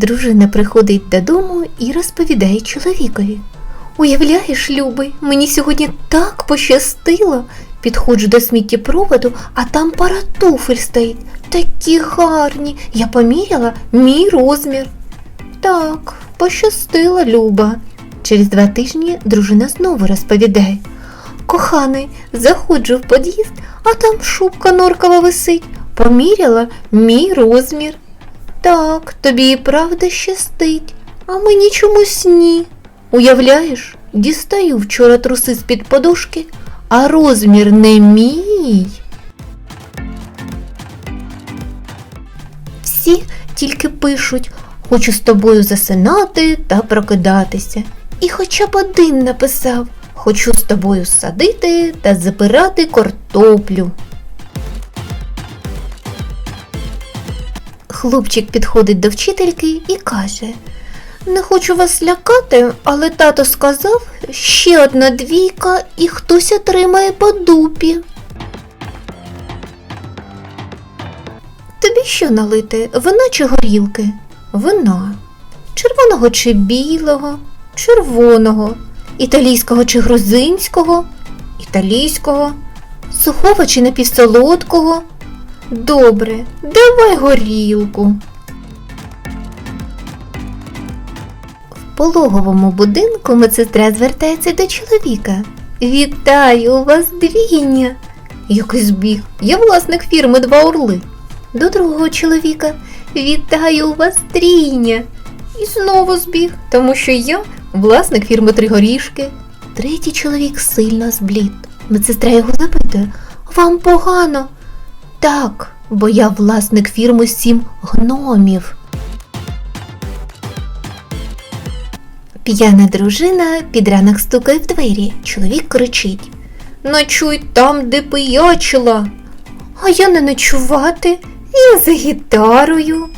Дружина приходить додому і розповідає чоловікові. Уявляєш, любий, мені сьогодні так пощастило. Підходжу до сміттєпроводу, а там пара туфель стоїть. Такі гарні. Я поміряла мій розмір. Так, пощастила Люба. Через два тижні дружина знову розповідає. Коханий, заходжу в під'їзд, а там шубка норкова висить. Поміряла мій розмір. Так, тобі і правда щастить, а мені чомусь ні. Уявляєш, дістаю вчора труси з-під подушки, а розмір не мій. Всі тільки пишуть, хочу з тобою засинати та прокидатися. І хоча б один написав, хочу з тобою садити та забирати картоплю. Хлопчик підходить до вчительки і каже: Не хочу вас лякати, але тато сказав, ще одна двійка і хтось отримає по дупі. Тобі що налити? Вина чи горілки? Вина. Червоного чи білого, червоного, італійського чи грузинського, італійського, сухого чи напівсолодкого. Добре, давай горілку. В пологовому будинку медсестра звертається до чоловіка. Вітаю, у вас двійня. Який збіг, я власник фірми Два Орли. До другого чоловіка. Вітаю, у вас трійня. І знову збіг, тому що я власник фірми Три Горішки. Третій чоловік сильно зблід. Медсестра його запитує: Вам погано? Так, бо я власник фірми сім гномів. П'яна дружина під ранок стукає в двері. Чоловік кричить: Ночуй там, де пиячила. А я не ночувати, я за гітарою.